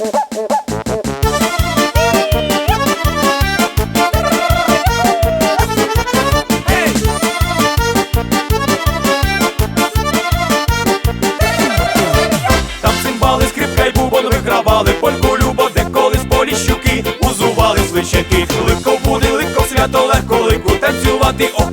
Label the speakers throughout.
Speaker 1: Там цимбали, скрипка й бубон вигравали, польку любо, де узували свищаки, легко буде, легко свято, легко лику танцювати, ох,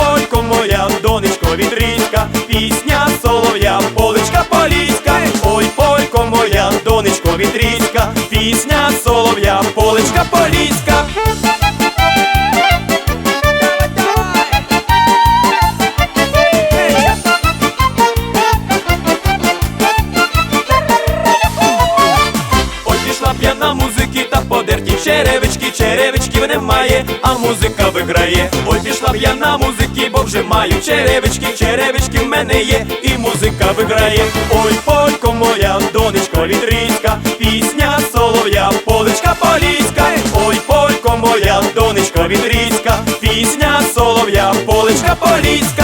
Speaker 1: солов'я, поличка поліська. Ой, полько моя, донечко вітріська, пісня солов'я, поличка поліська. П'яна музики та подерті черевички, черевичків немає, а музика виграє. Ой, пішла п'яна музики, бо вже маю черевички, черевички в мене є, і музика виграє. Ой, полько моя, донечко вітрійська, пісня солов'я, поличка поліська. Ой, полько моя, донечко вітрійська, пісня солов'я, поличка поліська.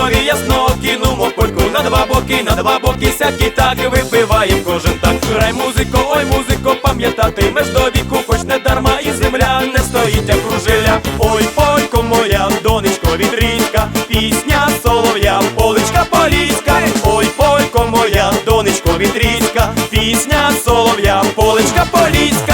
Speaker 1: Чорноброві ясно кинумо польку на два боки, на два боки сякі так випиваєм кожен так. Грай музико, ой музико, пам'ятатимеш до віку, хоч не дарма і земля не стоїть, як кружиля. Ой, полько моя, донечко вітрійська, пісня солов'я, поличка поліська. Ой, полько моя, донечко вітрійська, пісня солов'я, поличка поліська.